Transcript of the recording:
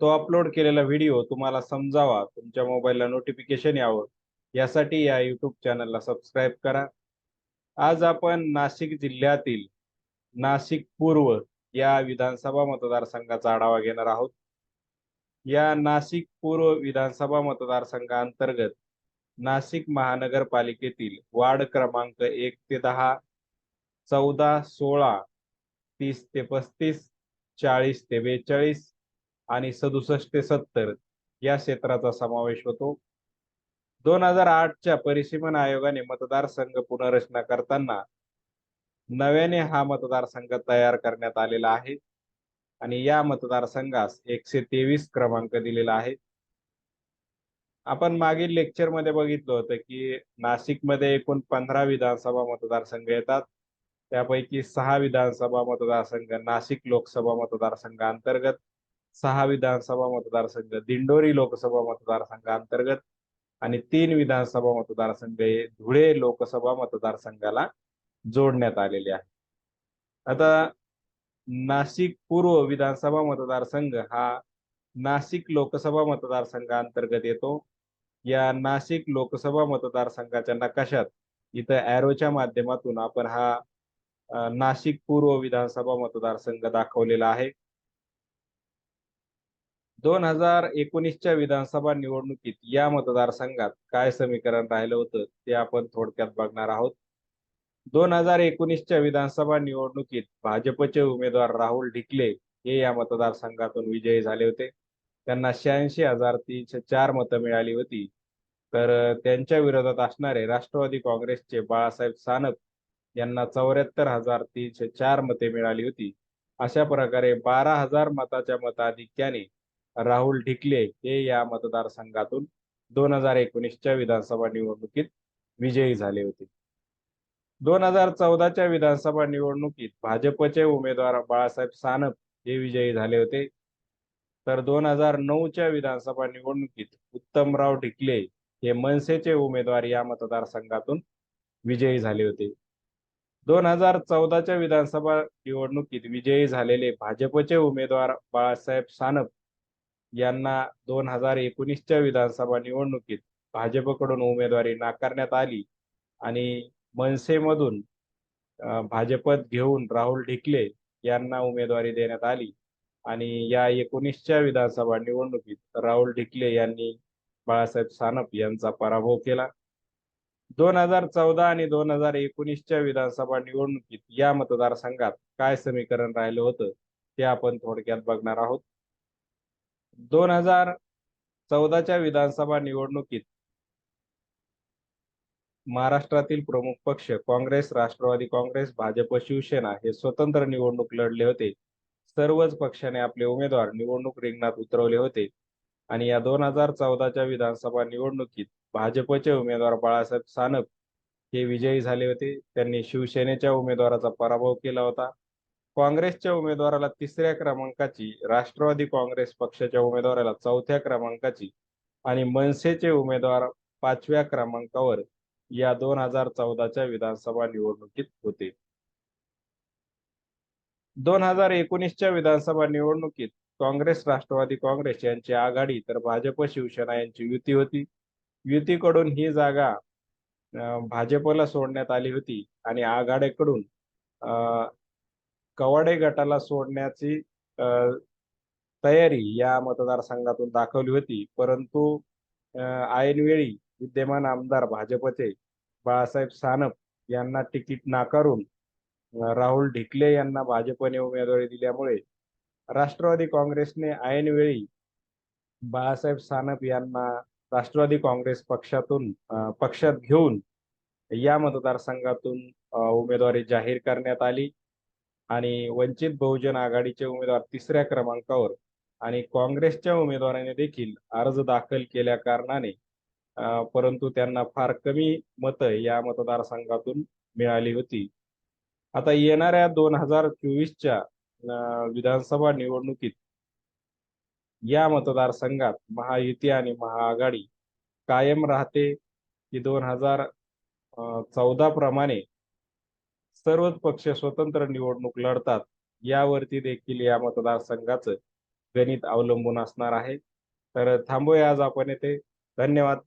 तो अपलोड केलेला व्हिडिओ तुम्हाला समजावा. तुमच्या मोबाईलला नोटिफिकेशन यावं. यासाठी या युट्यूब चॅनलला सबस्क्राईब करा. आज आपण नाशिक जिल्ह्यातील नाशिक पूर्व या विधानसभा मतदारसंघाचा आढावा घेणार आहोत. या नाशिक पूर्व विधानसभा मतदारसंघाअंतर्गत नाशिक महानगरपालिकेतील वार्ड क्रमांक एक ते दहा चौदा सोळा तीस ते पस्तीस चाळीस ते बेचाळीस आणि सदुसष्ट ते सत्तर या क्षेत्राचा समावेश होतो. दोन हजार आठच्या परिसीमन आयोगाने मतदारसंघ पुनर्रचना करताना नव्याने हा मतदारसंघ तयार करण्यात आलेला आहे. आणि या मतदारसंघास एकशे तेवीस क्रमांक दिलेला आहे. आपण मागील लेक्चरमध्ये बघितलं होतं की नाशिकमध्ये एकूण पंधरा विधानसभा मतदारसंघ येतात. त्यापैकी सहा विधानसभा मतदारसंघ नाशिक लोकसभा मतदारसंघ अंतर्गत सहा विधानसभा मतदारसंघ दिंडोरी लोकसभा मतदारसंघ अंतर्गत आणि तीन विधानसभा मतदारसंघ हे धुळे लोकसभा मतदारसंघाला जोडण्यात आलेले आहे आता नाशिक पूर्व विधानसभा मतदारसंघ हा नाशिक लोकसभा मतदारसंघांतर्गत येतो. या नाशिक लोकसभा मतदारसंघाच्या नकाशात इथं ॲरोच्या माध्यमातून आपण हा नाशिक पूर्व विधानसभा मतदारसंघ दाखवलेला आहे. दोन हजार एकोणीसच्या विधानसभा निवडणुकीत या मतदारसंघात काय समीकरण राहिलं होतं ते आपण थोडक्यात बघणार आहोत. दोन हजार एकोणीसच्या विधानसभा निवडणुकीत भाजपचे उमेदवार राहुल ढिकले हे या मतदारसंघातून विजयी झाले होते. त्यांना शहाऐंशी हजार तीनशे चार मतं मिळाली होती. तर त्यांच्या विरोधात असणारे राष्ट्रवादी काँग्रेसचे बाळासाहेब सानप यांना चौऱ्याहत्तर हजार तीनशे चार मते मिळाली होती. अशा प्रकारे बारा हजार मताच्या मताधिक्याने राहुल ढिकले हे या मतदारसंघातून दोन हजार एकोणीसच्या विधानसभा निवडणुकीत विजयी झाले होते. दोन हजार चौदाच्या विधानसभा निवडणुकीत भाजपचे उमेदवार बाळासाहेब सानप हे विजयी झाले होते. तर दोन हजार नऊच्या विधानसभा निवडणुकीत उत्तमराव ढिकले हे मनसेचे उमेदवार या मतदारसंघातून विजयी झाले होते. दोन हजार चौदाच्या विधानसभा निवडणुकीत विजयी झालेले भाजपचे उमेदवार बाळासाहेब सानप यांना दोन हजार एकोणीसच्या विधानसभा निवडणुकीत भाजपकडून उमेदवारी नाकारण्यात आली आणि मनसेमधून भाजपत घेऊन राहुल ढिकले यांना उमेदवारी देण्यात आली. आणि या एकोणीसच्या विधानसभा निवडणुकीत राहुल ढिकले यांनी बाळासाहेब सानप यांचा पराभव केला. दोन हजार चौदा आणि दोन हजार एकोणीसच्या विधानसभा निवडणुकीत या मतदारसंघात काय समीकरण राहिलं होतं ते आपण थोडक्यात बघणार आहोत. दोन हजार चौदाच्या विधानसभा निवडणुकीत महाराष्ट्रातील प्रमुख पक्ष काँग्रेस राष्ट्रवादी काँग्रेस भाजप शिवसेना हे स्वतंत्र निवडणूक लढले होते. सर्वच पक्षाने आपले उमेदवार निवडणूक रिंगणात उतरवले होते. आणि या दोन हजार चौदाच्या विधानसभा निवडणुकीत भाजपचे उमेदवार बाळासाहेब सानप हे विजयी झाले होते. त्यांनी शिवसेनेच्या उमेदवाराचा पराभव केला होता. काँग्रेसच्या उमेदवाराला तिसऱ्या क्रमांकाची राष्ट्रवादी काँग्रेस पक्षाच्या उमेदवाराला चौथ्या क्रमांकाची आणि मनसेचे उमेदवार पाचव्या क्रमांकावर या दोन हजार चौदाच्या विधानसभा निवडणुकीत होते. दोन हजार एकोणीसच्या विधानसभा निवडणुकीत काँग्रेस राष्ट्रवादी काँग्रेस यांची आघाडी तर भाजप शिवसेना यांची युती होती. युतीकडून ही जागा भाजपला सोडण्यात आली होती आणि आघाडीकडून कवाडे गटाला सोडण्याची तयारी या मतदारसंघातून दाखवली होती. परंतु ऐनवेळी विद्यमान आमदार भाजपचे बाळासाहेब सानप यांना तिकीट नाकारून राहुल ढिकले यांना भाजपने उमेदवारी दिल्यामुळे राष्ट्रवादी काँग्रेसने ऐनवेळी बाळासाहेब सानप यांना राष्ट्रवादी काँग्रेस पक्षातून पक्षात घेऊन या मतदारसंघातून उमेदवारी जाहीर करण्यात आली. आणि वंचित बहुजन आघाडीचे उमेदवार तिसऱ्या क्रमांकावर आणि काँग्रेसच्या उमेदवाराने देखील अर्ज दाखल केल्या कारणाने परंतु त्यांना फार कमी मतं या मतदारसंघातून मिळाली होती. आता येणाऱ्या दोन हजार चोवीसच्या अं, विधानसभा निवडणुकीत या मतदारसंघात महायुती आणि महाआघाडी कायम राहते की दोन हजार चौदा प्रमाणे सर्वच पक्ष स्वतंत्र निवडणूक लढतात यावरती देखील या मतदारसंघाचं गणित अवलंबून असणार आहे. तर थांबूया आज आपण येथे. धन्यवाद.